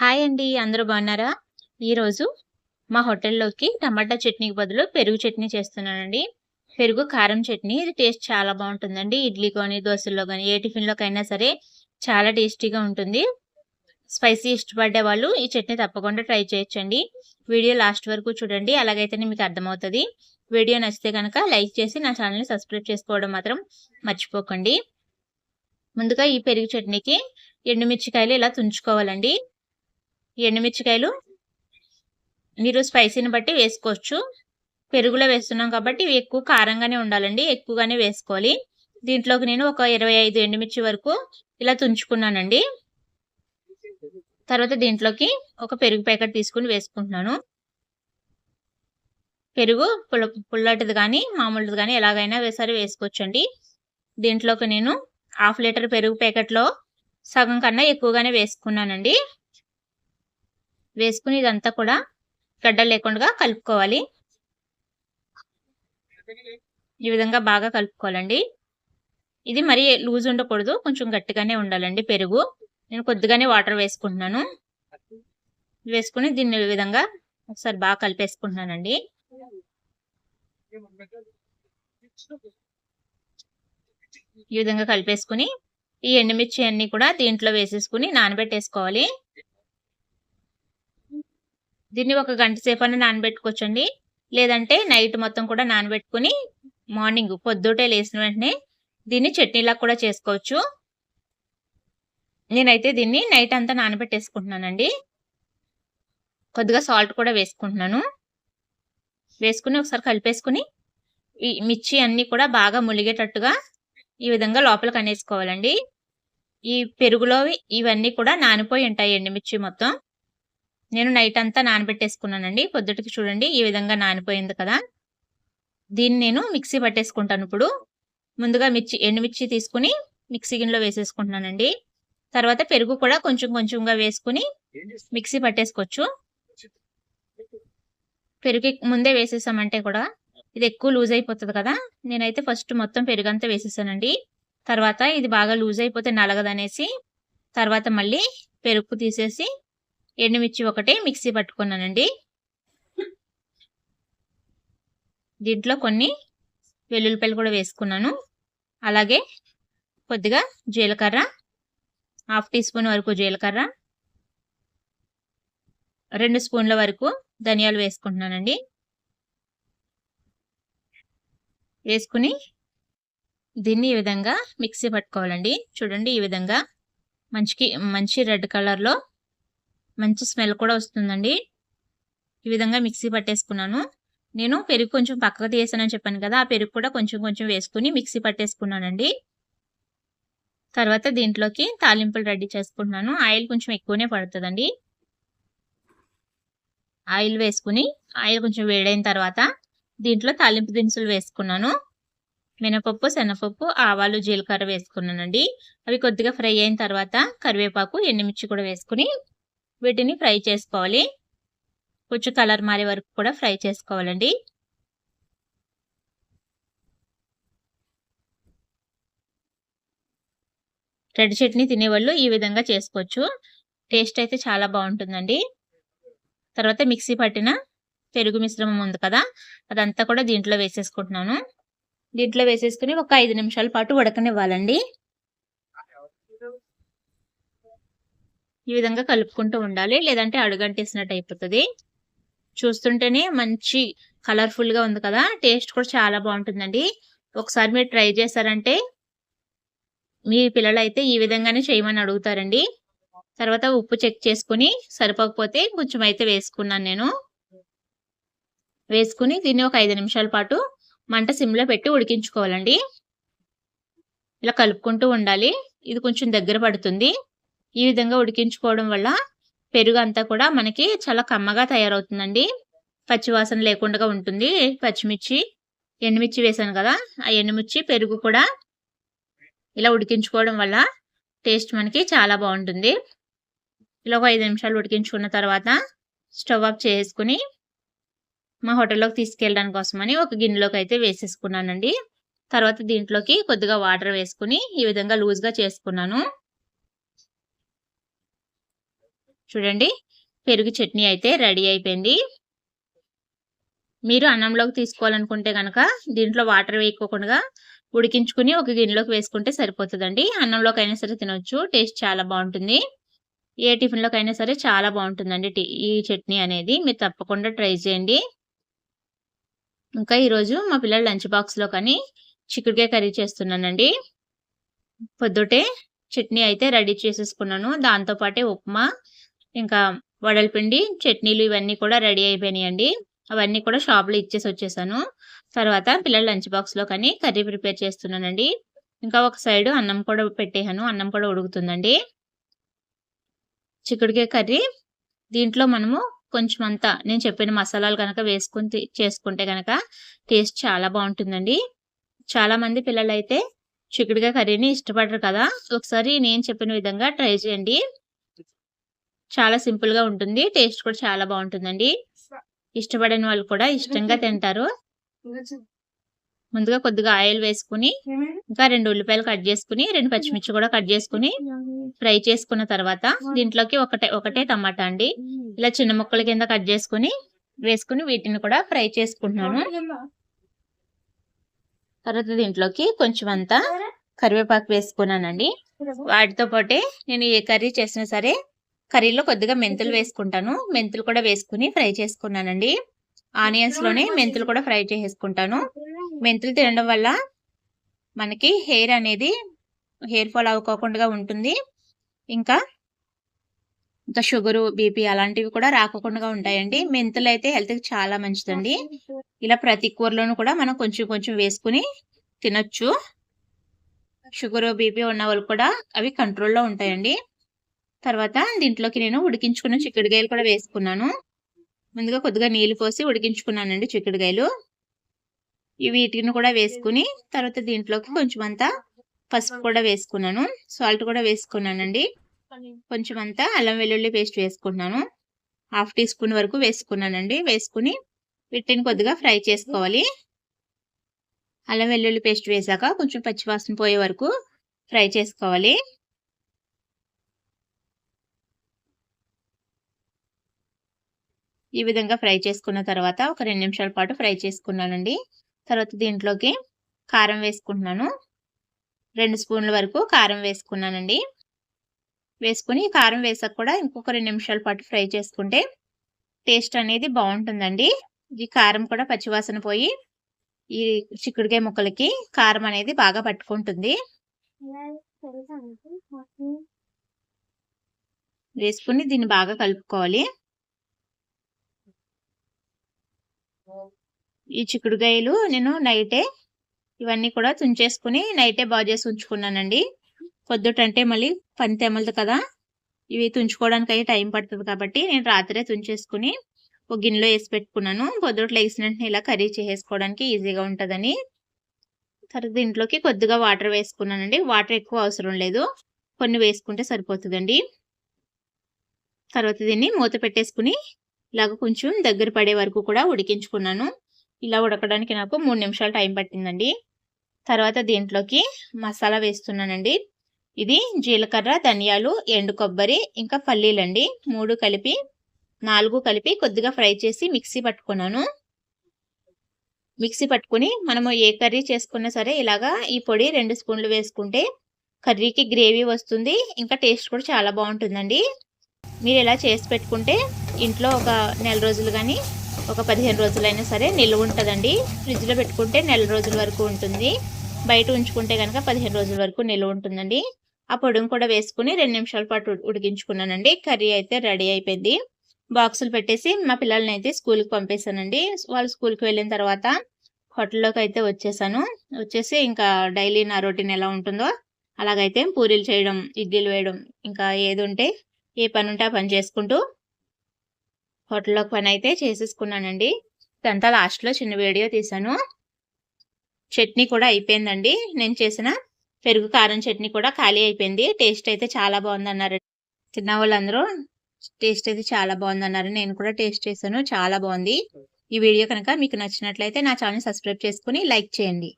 Hi అండి అందరూ బాగున్నారా? ఈరోజు మా హోటల్లోకి టమాటా చట్నీకి బదులు పెరుగు చట్నీ చేస్తున్నానండి. పెరుగు కారం చట్నీ ఇది టేస్ట్ చాలా బాగుంటుందండి. ఇడ్లీ కానీ దోశల్లో కానీ ఏ టిఫిన్లోకైనా సరే చాలా టేస్టీగా ఉంటుంది. స్పైసీ ఇష్టపడే వాళ్ళు ఈ చట్నీ తప్పకుండా ట్రై చేయొచ్చండి. వీడియో లాస్ట్ వరకు చూడండి అలాగైతేనే మీకు అర్థమవుతుంది. వీడియో నచ్చితే కనుక లైక్ చేసి నా ఛానల్ని సబ్స్క్రైబ్ చేసుకోవడం మాత్రం మర్చిపోకండి. ముందుగా ఈ పెరుగు చట్నీకి ఎండుమిర్చికాయలు ఇలా తుంచుకోవాలండి. ఎండుమిర్చికాయలు. మీరు స్పైసీని బట్టి వేసుకోవచ్చు. పెరుగులో వేస్తున్నాం కాబట్టి ఎక్కువ కారంగానే ఉండాలండి. ఎక్కువగానే వేసుకోవాలి. దీంట్లోకి నేను ఒక ఇరవై ఐదు ఎండుమిర్చి వరకు ఇలా తుంచుకున్నానండి. తర్వాత దీంట్లోకి ఒక పెరుగు ప్యాకెట్ తీసుకుని వేసుకుంటున్నాను. పెరుగు పుల్ల పుల్లటిది కానీ మామూలుది కానీ ఎలాగైనా సరే వేసుకోవచ్చండి. దీంట్లోకి నేను హాఫ్ లీటర్ పెరుగు ప్యాకెట్లో సగం కన్నా ఎక్కువగానే వేసుకున్నానండి. వేసుకుని ఇదంతా కూడా గడ్డ లేకుండా కలుపుకోవాలి. ఈ విధంగా బాగా కలుపుకోవాలండి. ఇది మరీ లూజ్ ఉండకూడదు కొంచెం గట్టిగానే ఉండాలండి పెరుగు. నేను కొద్దిగానే వాటర్ వేసుకుంటున్నాను. వేసుకుని దీన్ని ఈ విధంగా ఒకసారి బాగా కలిపేసుకుంటున్నానండి. ఈ విధంగా కలిపేసుకుని ఈ ఎండుమిర్చి అన్ని కూడా దీంట్లో వేసేసుకుని నానబెట్టేసుకోవాలి. దీన్ని ఒక గంట సేపు అన్న నానబెట్టుకోవచ్చండి. లేదంటే నైట్ మొత్తం కూడా నానబెట్టుకుని మార్నింగ్ పొద్దుటే లేచిన వెంటనే దీన్ని చట్నీలా కూడా చేసుకోవచ్చు. నేనైతే దీన్ని నైట్ అంతా నానబెట్టేసుకుంటున్నానండి. కొద్దిగా సాల్ట్ కూడా వేసుకుంటున్నాను. వేసుకుని ఒకసారి కలిపేసుకుని ఈ మిర్చి అన్నీ కూడా బాగా ములిగేటట్టుగా ఈ విధంగా లోపలికి అనేసుకోవాలండి. ఈ పెరుగులో ఇవన్నీ కూడా నానిపోయి ఉంటాయండి మిర్చి మొత్తం. నేను నైట్ అంతా నానబెట్టేసుకున్నానండి. పొద్దుటికి చూడండి ఈ విధంగా నానిపోయింది కదా. దీన్ని నేను మిక్సీ పట్టేసుకుంటాను ఇప్పుడు. ముందుగా మిర్చి ఎండుమిర్చి తీసుకుని మిక్సీ గిన్నెలో వేసేసుకుంటున్నానండి. తర్వాత పెరుగు కూడా కొంచెం కొంచెంగా వేసుకుని మిక్సీ పట్టేసుకోవచ్చు. పెరుగు ముందే వేసేసామంటే కూడా ఇది ఎక్కువ లూజ్ అయిపోతుంది కదా. నేనైతే ఫస్ట్ మొత్తం పెరుగంతా వేసేసానండి. తర్వాత ఇది బాగా లూజ్ అయిపోతే నలగదనేసి తర్వాత మళ్ళీ పెరుగు తీసేసి ఎండుమిర్చి ఒకటి మిక్సీ పట్టుకున్నానండి. దీంట్లో కొన్ని వెల్లుల్లిపాయలు కూడా వేసుకున్నాను. అలాగే కొద్దిగా జీలకర్ర హాఫ్ టీ స్పూన్ వరకు జీలకర్ర రెండు స్పూన్ల వరకు ధనియాలు వేసుకుంటున్నానండి. వేసుకుని దీన్ని ఈ విధంగా మిక్సీ పట్టుకోవాలండి. చూడండి ఈ విధంగా మంచికి మంచి రెడ్ కలర్లో మంచి స్మెల్ కూడా వస్తుందండి. ఈ విధంగా మిక్సీ పట్టేసుకున్నాను. నేను పెరుగు కొంచెం పక్కకు తీసానని చెప్పాను కదా ఆ పెరుగు కూడా కొంచెం కొంచెం వేసుకుని మిక్సీ పట్టేసుకున్నానండి. తర్వాత దీంట్లోకి తాలింపులు రెడీ చేసుకుంటున్నాను. ఆయిల్ కొంచెం ఎక్కువనే పడుతుందండి. ఆయిల్ వేసుకుని ఆయిల్ కొంచెం వేడైన తర్వాత దీంట్లో తాలింపు దినుసులు వేసుకున్నాను. మినపప్పు శనగపప్పు ఆవాలు జీలకర్ర వేసుకున్నానండి. అవి కొద్దిగా ఫ్రై అయిన తర్వాత కరివేపాకు ఎండుమిర్చి కూడా వేసుకుని వీటిని ఫ్రై చేసుకోవాలి. కొంచెం కలర్ మారే వరకు కూడా ఫ్రై చేసుకోవాలండి. రెడ్ చట్నీ తినేవాళ్ళు ఈ విధంగా చేసుకోవచ్చు. టేస్ట్ అయితే చాలా బాగుంటుందండి. తర్వాత మిక్సీ పట్టిన పెరుగు మిశ్రమం ఉంది కదా అదంతా కూడా దీంట్లో వేసేసుకుంటున్నాను. దీంట్లో వేసేసుకుని ఒక ఐదు నిమిషాల పాటు ఉడకనివ్వాలండి. ఈ విధంగా కలుపుకుంటూ ఉండాలి. లేదంటే అడుగంటేసినట్టు అయిపోతుంది. చూస్తుంటేనే మంచి కలర్ఫుల్గా ఉంది కదా. టేస్ట్ కూడా చాలా బాగుంటుందండి. ఒకసారి మీరు ట్రై చేశారంటే మీ పిల్లలు అయితే ఈ విధంగానే చేయమని అడుగుతారండి. తర్వాత ఉప్పు చెక్ చేసుకుని సరిపోకపోతే కొంచెం అయితే వేసుకున్నాను నేను. వేసుకుని దీన్ని ఒక ఐదు నిమిషాల పాటు మంట సిమ్లో పెట్టి ఉడికించుకోవాలండి. ఇలా కలుపుకుంటూ ఉండాలి. ఇది కొంచెం దగ్గర పడుతుంది. ఈ విధంగా ఉడికించుకోవడం వల్ల పెరుగు అంతా కూడా మనకి చాలా కమ్మగా తయారవుతుందండి. పచ్చివాసన లేకుండా ఉంటుంది. పచ్చిమిర్చి ఎండుమిర్చి వేసాను కదా ఆ ఎండుమిర్చి పెరుగు కూడా ఇలా ఉడికించుకోవడం వల్ల టేస్ట్ మనకి చాలా బాగుంటుంది. ఇలా ఒక ఐదు నిమిషాలు ఉడికించుకున్న తర్వాత స్టవ్ ఆఫ్ చేసుకుని మా హోటల్లోకి తీసుకెళ్ళడానికి కోసమని ఒక గిన్నెలోకి అయితే వేసేసుకున్నానండి. తర్వాత దీంట్లోకి కొద్దిగా వాటర్ వేసుకుని ఈ విధంగా లూజ్గా చేసుకున్నాను. చూడండి పెరుగు చట్నీ అయితే రెడీ అయిపోయింది. మీరు అన్నంలోకి తీసుకోవాలనుకుంటే కనుక దీంట్లో వాటర్ వేయకోకుండా ఉడికించుకుని ఒక గిన్నెలోకి వేసుకుంటే సరిపోతుందండి. అన్నంలోకి అయినా సరే తినొచ్చు టేస్ట్ చాలా బాగుంటుంది. ఏ టిఫిన్లోకి అయినా సరే చాలా బాగుంటుందండి ఈ చట్నీ అనేది. మీరు తప్పకుండా ట్రై చేయండి. ఇంకా ఈరోజు మా పిల్లల లంచ్ బాక్స్లో కానీ చిక్కుడుకాయ కర్రీ చేస్తున్నానండి. పొద్దుటే చట్నీ అయితే రెడీ చేసేసుకున్నాను. దాంతోపాటే ఉప్మా ఇంకా వడల్పిండి చట్నీలు ఇవన్నీ కూడా రెడీ అయిపోయినాయండి. అవన్నీ కూడా షాప్లో ఇచ్చేసి వచ్చేసాను. తర్వాత పిల్లల లంచ్ బాక్స్లో కానీ కర్రీ ప్రిపేర్ చేస్తున్నానండి. ఇంకా ఒక సైడ్ అన్నం కూడా పెట్టేసాను అన్నం కూడా ఉడుకుతుందండి. చిక్కుడుకాయ కర్రీ. దీంట్లో మనము కొంచెం అంతా నేను చెప్పిన మసాలాలు కనుక వేసుకుని చేసుకుంటే కనుక టేస్ట్ చాలా బాగుంటుందండి. చాలామంది పిల్లలు అయితే చిక్కుడుకాయ కర్రీని ఇష్టపడరు కదా. ఒకసారి నేను చెప్పిన విధంగా ట్రై చేయండి. చాలా సింపుల్గా ఉంటుంది. టేస్ట్ కూడా చాలా బాగుంటుందండి. ఇష్టపడని వాళ్ళు కూడా ఇష్టంగా తింటారు. ముందుగా కొద్దిగా ఆయిల్ వేసుకుని ఇంకా రెండు ఉల్లిపాయలు కట్ చేసుకుని రెండు పచ్చిమిర్చి కూడా కట్ చేసుకుని ఫ్రై చేసుకున్న తర్వాత దీంట్లోకి ఒకటే ఒకటే టమాటా అండి. ఇలా చిన్న ముక్కల కింద కట్ చేసుకుని వేసుకుని వీటిని కూడా ఫ్రై చేసుకుంటున్నాను. తర్వాత దీంట్లోకి కొంచెం అంతా కరివేపాకు వేసుకున్నానండి. వాటితో పాటే నేను ఏ కర్రీ చేసినా సరే కర్రీలో కొద్దిగా మెంతులు వేసుకుంటాను. మెంతులు కూడా వేసుకుని ఫ్రై చేసుకున్నానండి. ఆనియన్స్లోనే మెంతులు కూడా ఫ్రై చేసేసుకుంటాను. మెంతులు తినడం వల్ల మనకి హెయిర్ అనేది హెయిర్ ఫాల్ అవ్వకోకుండా ఉంటుంది. ఇంకా ఇంకా షుగరు బీపీ అలాంటివి కూడా రాకుండా ఉంటాయండి. మెంతులు అయితే హెల్త్కి చాలా మంచిదండి. ఇలా ప్రతి కూరలోనూ కూడా మనం కొంచెం కొంచెం వేసుకుని తినొచ్చు. షుగర్ బీపీ ఉన్న వాళ్ళు కూడా అవి కంట్రోల్లో ఉంటాయండి. తర్వాత దీంట్లోకి నేను ఉడికించుకున్న చిక్కుడుగాయలు కూడా వేసుకున్నాను. ముందుగా కొద్దిగా నీళ్ళు పోసి ఉడికించుకున్నానండి చిక్కుడుగాయలు వీటిని కూడా వేసుకుని తర్వాత దీంట్లోకి కొంచెం అంతా పసుపు కూడా వేసుకున్నాను. సాల్ట్ కూడా వేసుకున్నానండి. కొంచెం అంతా అల్లం వెల్లుల్లి పేస్ట్ వేసుకున్నాను హాఫ్ టీ స్పూన్ వరకు వేసుకున్నానండి. వేసుకుని వీటిని కొద్దిగా ఫ్రై చేసుకోవాలి. అల్లం వెల్లుల్లి పేస్ట్ వేసాక కొంచెం పచ్చివాసన పోయే వరకు ఫ్రై చేసుకోవాలి. ఈ విధంగా ఫ్రై చేసుకున్న తర్వాత ఒక రెండు నిమిషాల పాటు ఫ్రై చేసుకున్నానండి. తర్వాత దీంట్లోకి కారం వేసుకుంటున్నాను. రెండు స్పూన్ల వరకు కారం వేసుకున్నానండి. వేసుకుని కారం వేసాక కూడా ఇంకొక రెండు నిమిషాల పాటు ఫ్రై చేసుకుంటే టేస్ట్ అనేది బాగుంటుందండి. ఈ కారం కూడా పచ్చివాసన పోయి ఈ చిక్కుడుకాయ ముక్కలకి కారం అనేది బాగా పట్టుకుంటుంది. వేసుకుని దీన్ని బాగా కలుపుకోవాలి. ఈ చిక్కుడుకాయలు నేను నైటే ఇవన్నీ కూడా తుంచేసుకుని నైటే బాగు చేసి ఉంచుకున్నానండి. పొద్దుటంటే మళ్ళీ పని తెమలదు కదా ఇవి తుంచుకోవడానికి అయితే టైం పడుతుంది కాబట్టి నేను రాత్రే తుంచేసుకుని ఒక గిన్నెలో వేసి పెట్టుకున్నాను. పొద్దుట లేచినట్టు ఇలా కర్రీ చేసేసుకోవడానికి ఈజీగా ఉంటుందని. తర్వాత దీంట్లోకి కొద్దిగా వాటర్ వేసుకున్నానండి. వాటర్ ఎక్కువ అవసరం లేదు. కొన్ని వేసుకుంటే సరిపోతుందండి. తర్వాత దీన్ని మూత పెట్టేసుకుని ఇలాగ కొంచెం దగ్గర పడే వరకు కూడా ఉడికించుకున్నాను. ఇలా ఉడకడానికి నాకు మూడు నిమిషాలు టైం పట్టిందండి. తర్వాత దీంట్లోకి మసాలా వేస్తున్నానండి. ఇది జీలకర్ర ధనియాలు ఎండు కొబ్బరి ఇంకా పల్లీలండి. మూడు కలిపి నాలుగు కలిపి కొద్దిగా ఫ్రై చేసి మిక్సీ పట్టుకున్నాను. మిక్సీ పట్టుకుని మనము ఏ కర్రీ చేసుకున్నా సరే ఇలాగా ఈ పొడి రెండు స్పూన్లు వేసుకుంటే కర్రీకి గ్రేవీ వస్తుంది ఇంకా టేస్ట్ కూడా చాలా బాగుంటుందండి. మీరు ఇలా చేసి పెట్టుకుంటే ఇంట్లో ఒక నెల రోజులు కానీ ఒక పదిహేను రోజులైనా సరే నిల్వ ఉంటుందండి. ఫ్రిడ్జ్లో పెట్టుకుంటే నెల రోజుల వరకు ఉంటుంది. బయట ఉంచుకుంటే కనుక పదిహేను రోజుల వరకు నిల్వ ఉంటుందండి. ఆ పొడిని కూడా వేసుకుని రెండు నిమిషాల పాటు ఉడికించుకున్నానండి. కర్రీ అయితే రెడీ అయిపోయింది. బాక్సులు పెట్టేసి మా పిల్లల్ని అయితే స్కూల్కి పంపేశానండి. వాళ్ళు స్కూల్కి వెళ్ళిన తర్వాత హోటల్లోకి అయితే వచ్చేసాను. వచ్చేసి ఇంకా డైలీ నా రొటీన్ ఎలా ఉంటుందో అలాగైతే పూరీలు చేయడం ఇడ్లీలు వేయడం ఇంకా ఏది ఉంటే ఏ పని ఉంటే ఆ పని చేసుకుంటూ హోటల్లో పని అయితే చేసేసుకున్నానండి. ఇదంతా లాస్ట్లో చిన్న వీడియో తీసాను చట్నీ కూడా అయిపోయిందండి. నేను చేసిన పెరుగు కారం చట్నీ కూడా ఖాళీ అయిపోయింది. టేస్ట్ అయితే చాలా బాగుంది అన్నారు తిన్న వాళ్ళందరూ టేస్ట్ అయితే చాలా బాగుంది అన్నారు నేను కూడా టేస్ట్ చేశాను. చాలా బాగుంది. ఈ వీడియో కనుక మీకు నచ్చినట్లయితే నా ఛానల్ సబ్స్క్రైబ్ చేసుకుని లైక్ చేయండి.